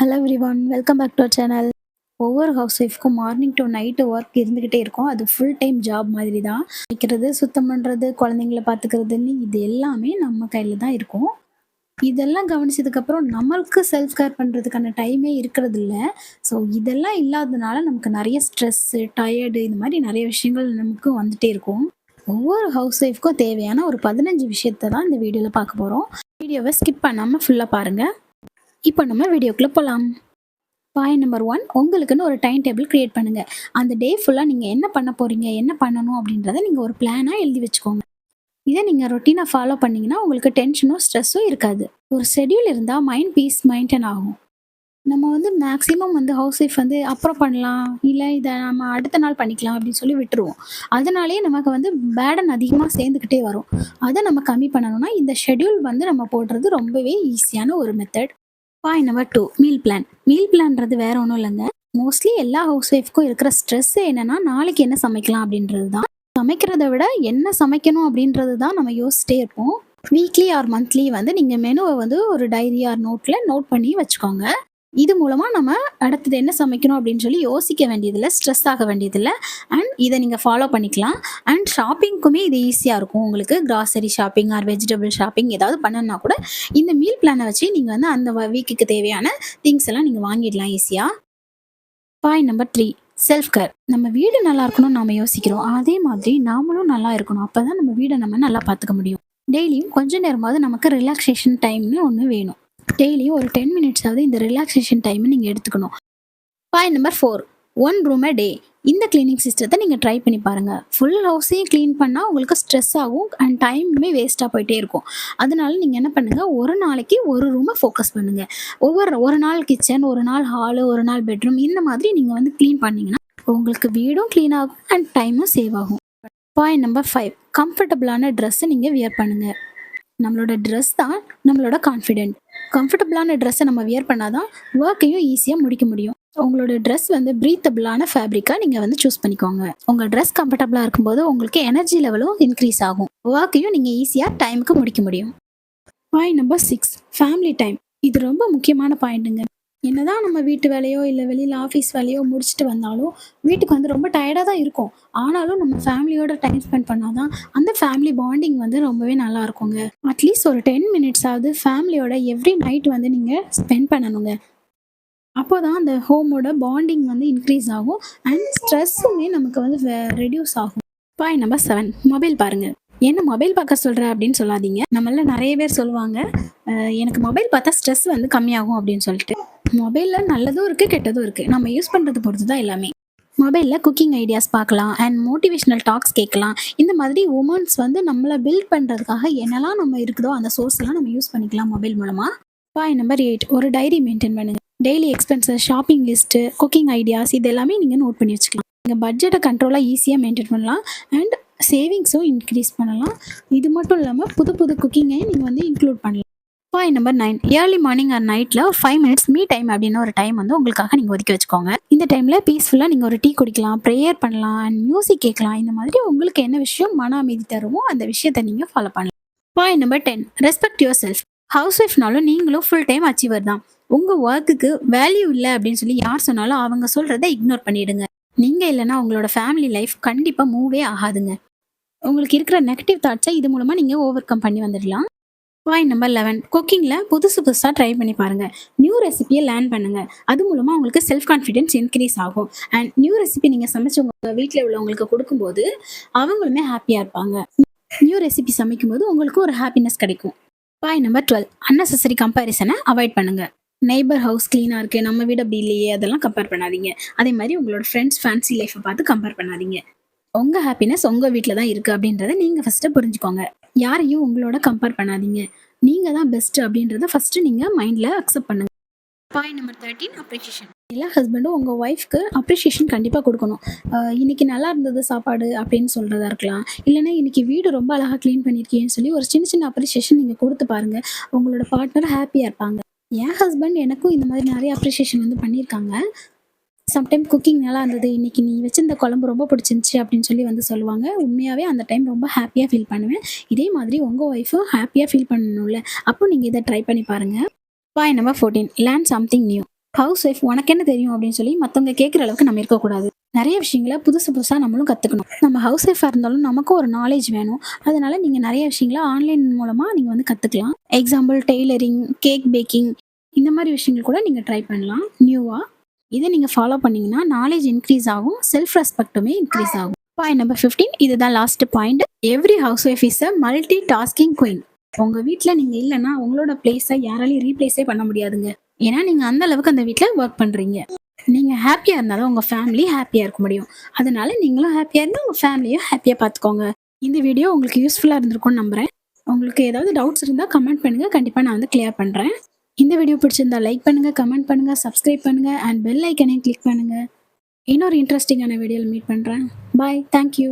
Hello everyone welcome back to channel ஒவ்வொரு house ஒய்ஃப்க்கும் morning to night work இருந்துக்கிட்டே இருக்கும். அது ஃபுல் டைம் ஜாப் மாதிரி தான் வைக்கிறது சுத்தம் பண்ணுறது குழந்தைங்கள பார்த்துக்கிறதுன்னு இது எல்லாமே நம்ம கையில் தான் இருக்கும். இதெல்லாம் கவனிச்சதுக்கப்புறம் நம்மளுக்கு செல்ஃப் கேர் பண்ணுறதுக்கான டைமே இருக்கிறது இல்லை. ஸோ இதெல்லாம் இல்லாததுனால நமக்கு நிறைய ஸ்ட்ரெஸ்ஸு டயர்டு இந்த மாதிரி நிறைய விஷயங்கள் நமக்கு வந்துகிட்டே இருக்கும். ஒவ்வொரு ஹவுஸ் ஒய்ஃப்க்கும் தேவையான ஒரு பதினஞ்சு விஷயத்தை தான் இந்த வீடியோவில் பார்க்க போகிறோம் வீடியோவை ஸ்கிப் பண்ணாமல் ஃபுல்லாக பாருங்கள் இப்போ நம்ம வீடியோக்குள்ளே போகலாம் பாயிண்ட் நம்பர் ஒன் உங்களுக்குன்னு ஒரு டைம் டேபிள் க்ரியேட் பண்ணுங்கள் அந்த டே ஃபுல்லாக நீங்கள் என்ன பண்ண போகிறீங்க என்ன பண்ணணும் அப்படின்றத நீங்கள் ஒரு பிளானாக எழுதி வச்சுக்கோங்க. இதை நீங்கள் ரொட்டீனாக ஃபாலோ பண்ணிங்கன்னா உங்களுக்கு டென்ஷனும் ஸ்ட்ரெஸ்ஸும் இருக்காது. ஒரு ஷெட்யூல் இருந்தால் மைண்ட் பீஸ் மெயின்டைன் ஆகும். நம்ம வந்து மேக்ஸிமம் வந்து ஹவுஸ் ஒய்ஃப் வந்து அப்புறம் பண்ணலாம் இல்லை இதை நம்ம அடுத்த நாள் பண்ணிக்கலாம் அப்படின்னு சொல்லி விட்டுருவோம். அதனாலேயே நமக்கு வந்து பேடன் அதிகமாக சேர்ந்துக்கிட்டே வரும். அதை நம்ம கம்மி பண்ணணும்னா இந்த ஷெட்யூல் வந்து நம்ம போடுறது ரொம்பவே ஈஸியான ஒரு method point number two meal plan meal பிளான்றது வேற ஒன்றும் இல்லைங்க. மோஸ்ட்லி எல்லா ஹவுஸ் ஒய்ஃப்க்கும் இருக்கிற ஸ்ட்ரெஸ் என்னன்னா நாளைக்கு என்ன சமைக்கலாம் அப்படின்றது தான் சமைக்கிறத விட என்ன சமைக்கணும் அப்படின்றது தான் நம்ம யோசிச்சிட்டே இருப்போம். வீக்லி ஆர் மந்த்லி வந்து நீங்கள் மெனுவை வந்து ஒரு டைரி ஆர் நோட்டில் நோட் பண்ணி வச்சுக்கோங்க. இது மூலமாக நம்ம அடுத்தது என்ன சமைக்கணும் அப்படின்னு சொல்லி யோசிக்க வேண்டியதில்லை ஸ்ட்ரெஸ் ஆக வேண்டியதில்லை. அண்ட் இதை நீங்கள் ஃபாலோ பண்ணிக்கலாம். அண்ட் ஷாப்பிங்க்குமே இது ஈஸியாக இருக்கும். உங்களுக்கு grocery shopping or vegetable shopping ஏதாவது பண்ணணும்னா கூட இந்த மீல் பிளானை வச்சு நீங்கள் வந்து அந்த வீக்குக்கு தேவையான திங்ஸ் எல்லாம் நீங்கள் வாங்கிடலாம் ஈஸியாக point number three self care நம்ம வீடு நல்லா இருக்கணும்னு நாம் யோசிக்கிறோம். அதே மாதிரி நாமளும் நல்லா இருக்கணும். அப்போ தான் நம்ம வீடை நம்ம நல்லா பார்த்துக்க முடியும். டெய்லியும் கொஞ்ச நேரமாவது நமக்கு ரிலாக்ஸேஷன் டைம்னு ஒன்று வேணும். டெய்லியும் ஒரு டென் மினிட்ஸாவது இந்த ரிலாக்ஸேஷன் டைமை நீங்கள் எடுத்துக்கணும். Point number four one room day இந்த கிளீனிங் சிஸ்டத்தை நீங்கள் ட்ரை பண்ணி பாருங்கள் ஃபுல் ஹவுஸையும் க்ளீன் பண்ணால் உங்களுக்கு ஸ்ட்ரெஸ் ஆகும் அண்ட் டைமுமே வேஸ்ட்டாக போயிட்டே இருக்கும். அதனால நீங்கள் என்ன பண்ணுங்கள் ஒரு நாளைக்கு ஒரு ரூமை ஃபோக்கஸ் பண்ணுங்கள் ஒவ்வொரு ஒரு நாள் கிச்சன் ஒரு நாள் ஹாலு ஒரு நாள் பெட்ரூம் இந்த மாதிரி நீங்கள் வந்து க்ளீன் பண்ணிங்கன்னா உங்களுக்கு வீடும் க்ளீன் ஆகும் அண்ட் டைமும் சேவ் ஆகும். பாயிண்ட் நம்பர் ஃபைவ் கம்ஃபர்டபுளான ட்ரெஸ்ஸை நீங்கள் வியர் பண்ணுங்கள் நம்மளோட ட்ரெஸ் தான் நம்மளோட கான்ஃபிடென்ட் கம்ஃபர்டபுளான ட்ரெஸ்ஸை நம்ம வியர் பண்ணால் தான் ஒர்க்கையும் ஈஸியாக முடிக்க முடியும். உங்களோட ட்ரெஸ் வந்து ப்ரீத்தபிளான ஃபேப்ரிக்காக நீங்கள் வந்து சூஸ் பண்ணிக்கோங்க. உங்கள் ட்ரெஸ் கம்ஃபர்டபுளாக இருக்கும்போது உங்களுக்கு எனர்ஜி லெவலும் இன்க்ரீஸ் ஆகும். ஒர்க்கையும் நீங்கள் ஈஸியாக டைமுக்கு முடிக்க முடியும். Point number six family time இது ரொம்ப முக்கியமான பாயிண்ட்டுங்க என்னதான் நம்ம வீட்டு வேலையோ இல்லை வெளியில் ஆஃபீஸ் வேலையோ முடிச்சுட்டு வந்தாலும் வீட்டுக்கு வந்து ரொம்ப டயர்டாக தான் இருக்கும். ஆனாலும் நம்ம ஃபேமிலியோட டைம் ஸ்பெண்ட் பண்ணால் தான் அந்த ஃபேமிலி பாண்டிங் வந்து ரொம்பவே நல்லா இருக்குங்க. அட்லீஸ்ட் ஒரு டென் மினிட்ஸாவது ஃபேமிலியோட எவ்ரி நைட் வந்து நீங்கள் ஸ்பெண்ட் பண்ணணுங்க. அப்போ தான் அந்த ஹோமோட பாண்டிங் வந்து இன்க்ரீஸ் ஆகும் அண்ட் ஸ்ட்ரெஸ்ஸுமே நமக்கு வந்து ரெடியூஸ் ஆகும். பாயிண்ட் நம்பர் செவன் மொபைல் பாருங்கள் என்ன மொபைல் பார்க்க சொல்கிற அப்படின்னு சொல்லாதீங்க. நம்மள நிறைய பேர் சொல்லுவாங்க எனக்கு மொபைல் பார்த்தா ஸ்ட்ரெஸ் வந்து கம்மியாகும் அப்படின்னு சொல்லிட்டு. மொபைலில் நல்லதும் இருக்குது கெட்டதும் இருக்குது நம்ம யூஸ் பண்ணுறது பொறுத்து தான் எல்லாமே. மொபைலில் குக்கிங் ஐடியாஸ் பார்க்கலாம் அண்ட் மோட்டிவேஷ்னல் டாக்ஸ் கேட்கலாம். இந்த மாதிரி உமன்ஸ் வந்து நம்மளை பில்ட் பண்ணுறதுக்காக என்னெல்லாம் நம்ம இருக்குதோ அந்த சோர்ஸ் எல்லாம் நம்ம யூஸ் பண்ணிக்கலாம் மொபைல் மூலமாக பாயிண்ட் நம்பர் எயிட் ஒரு டைரி மெயின்டைன் பண்ணுங்கள் daily expenses shopping list cooking ideas இது எல்லாமே நீங்கள் நோட் பண்ணி வச்சுக்கலாம். நீங்கள் பட்ஜெட்டை கண்ட்ரோலாக ஈஸியாக மெயின்டைன் பண்ணலாம் அண்ட் சேவிங்ஸும் இன்க்ரீஸ் பண்ணலாம். இது மட்டும் இல்லாமல் புது புது குக்கிங்கையும் நீங்கள் வந்து இன்க்ளூட் பண்ணலாம். Point number nine early morning and நைட்டில் ஃபைவ் மினிட்ஸ் மீ டைம் அப்படின்னு ஒரு டைம் வந்து உங்களுக்காக நீங்கள் ஒதுக்கி வச்சுக்கோங்க. இந்த டைமில் பீஸ்ஃபுல்லாக நீங்கள் ஒரு டீ குடிக்கலாம் ப்ரேயர் பண்ணலாம் அண்ட் மியூசிக் கேட்கலாம். இந்த மாதிரி உங்களுக்கு என்ன விஷயம் மன அமைதி தருமோ அந்த விஷயத்தை நீங்கள் ஃபாலோ பண்ணலாம். Point number ten respect yourself house ஒய்ஃப்னாலும் நீங்களும் ஃபுல் டைம் அச்சீவர் தான். உங்கள் ஒர்க்குக்கு வேல்யூ இல்லை அப்படின்னு சொல்லி யார் சொன்னாலும் அவங்க சொல்கிறத இக்னோர் பண்ணிடுங்க. நீங்கள் இல்லைன்னா உங்களோட ஃபேமிலி லைஃப் கண்டிப்பாக மூவே ஆகாதுங்க. உங்களுக்கு இருக்கிற நெகட்டிவ் தாட்ஸை இது மூலமாக நீங்கள் ஓவர் கம் பண்ணி வந்துடலாம். பாயிண்ட் நம்பர் லெவன் குக்கிங்கில் புதுசு புதுசாக ட்ரை பண்ணி பாருங்கள் நியூ ரெசிபியை லேர்ன் பண்ணுங்கள் அது மூலமாக உங்களுக்கு செல்ஃப் கான்ஃபிடென்ஸ் இன்க்ரீஸ் ஆகும். அண்ட் நியூ ரெசிபி நீங்கள் சமைச்சு உங்கள் வீட்டில் உள்ளவங்களுக்கு கொடுக்கும்போது அவங்களுமே ஹாப்பியாக இருப்பாங்க. நியூ ரெசிபி சமைக்கும்போது உங்களுக்கு ஒரு ஹாப்பினஸ் கிடைக்கும். பாயிண்ட் நம்பர் டுவெல் அன்னெசரி கம்பேரிசனை அவாய்ட் பண்ணுங்கள் நெய்பர் ஹவுஸ் க்ளீனாக இருக்குது நம்ம வீடு அப்படி இல்லையே. அதெல்லாம் கம்பேர் பண்ணாதீங்க. அதே மாதிரி உங்களோட ஃப்ரெண்ட்ஸ் ஃபேன்சி லைஃப்பை பார்த்து கம்பேர் பண்ணாதீங்க. உங்கள் ஹாப்பினஸ் உங்கள் வீட்டில் தான் இருக்குது அப்படின்றத நீங்கள் ஃபஸ்ட்டு புரிஞ்சுக்கோங்க. யாரையும் உங்களோட கம்பேர் பண்ணாதீங்க. நீங்கள் தான் பெஸ்ட்டு அப்படின்றத ஃபஸ்ட்டு நீங்கள் மைண்டில் அக்செப்ட் பண்ணுங்க. பாயிண்ட் நம்பர் தேர்ட்டின் அப்ரிஷியேஷன் எல்லா ஹஸ்பண்டும் உங்கள் ஒய்ஃப்க்கு அப்ரிஷியேஷன் கண்டிப்பாக கொடுக்கணும். இன்றைக்கி இன்னைக்கு நல்லா இருந்தது சாப்பாடு அப்படின்னு சொல்கிறதா இருக்கலாம். இல்லைன்னா இன்னைக்கு வீடு ரொம்ப அழகாக க்ளீன் பண்ணியிருக்கேன்னு சொல்லி ஒரு சின்ன சின்ன அப்ரிஷியேஷன் நீங்கள் கொடுத்து பாருங்கள் உங்களோட பார்ட்னர் ஹாப்பியாக இருப்பாங்க. என் ஹஸ்பண்ட் எனக்கும் இந்த மாதிரி நிறைய அப்ரிஷியேஷன் வந்து பண்ணியிருக்காங்க. சம்டைம் குக்கிங் நல்லா இருந்தது. இன்னைக்கு நீ வச்சிருந்த குழம்பு ரொம்ப பிடிச்சிருந்துச்சி அப்படின்னு சொல்லி வந்து சொல்லுவாங்க. உண்மையாகவே அந்த டைம் ரொம்ப ஹாப்பியாக ஃபீல் பண்ணுவேன். இதே மாதிரி உங்கள் ஒய்ஃபும் ஹாப்பியாக ஃபீல் பண்ணணும்ல. அப்போ நீங்கள் இதை ட்ரை பண்ணி பாருங்கள் பாய் number fourteen learn something new housewife உனக்கு என்ன தெரியும் அப்படின்னு சொல்லி மற்றவங்க கேட்குற அளவுக்கு நம்ம இருக்கக்கூடாது. நிறைய விஷயங்களை புதுசு புதுசாக நம்மளும் கற்றுக்கணும் நம்ம ஹவுஸ் ஒய்ஃபாக இருந்தாலும் நமக்கும் ஒரு நாலேஜ் வேணும். அதனால நீங்கள் நிறைய விஷயங்களை ஆன்லைன் மூலமாக நீங்கள் வந்து கற்றுக்கலாம் எக்ஸாம்பிள் டெய்லரிங் கேக் பேக்கிங் இந்த மாதிரி விஷயங்கள் கூட நீங்கள் ட்ரை பண்ணலாம். நியூவாக இதை நீங்கள் ஃபாலோ பண்ணிங்கன்னா நாலேஜ் இன்க்ரீஸ் ஆகும் செல்ஃப் ரெஸ்பெக்ட்டுமே இன்க்ரீஸ் ஆகும். பாயிண்ட் நம்பர் ஃபிஃப்டீன் இதுதான் last point every housewife is a multitasking queen உங்கள் வீட்டில் நீங்கள் இல்லைன்னா உங்களோட பிளேஸை யாராலையும் ரீப்ளேஸே பண்ண முடியாதுங்க. ஏன்னா நீங்கள் அந்த அளவுக்கு அந்த வீட்டில் ஒர்க் பண்ணுறீங்க நீங்கள் ஹாப்பியாக இருந்தாலும் உங்கள் ஃபேமிலி ஹாப்பியாக இருக்க முடியும். அதனால நீங்களும் ஹாப்பியாக இருந்தால் உங்கள் ஃபேமிலியும் ஹாப்பியாக பார்த்துக்கோங்க இந்த வீடியோ உங்களுக்கு யூஸ்ஃபுல்லாக இருந்திருக்கும்னு நம்புகிறேன் உங்களுக்கு ஏதாவது டவுட்ஸ் இருந்தால் கமெண்ட் பண்ணுங்கள் கண்டிப்பாக நான் வந்து கிளியர் பண்ணுறேன் இந்த வீடியோ பிடிச்சிருந்தா லைக் பண்ணுங்கள் கமெண்ட் பண்ணுங்கள் சப்ஸ்கிரைப் பண்ணுங்கள் அண்ட் பெல் ஐக்கனையும் கிளிக் பண்ணுங்கள் இன்னொரு இன்ட்ரெஸ்டிங்கான வீடியோவில் மீட் பண்ணுறேன் பாய் தேங்க்யூ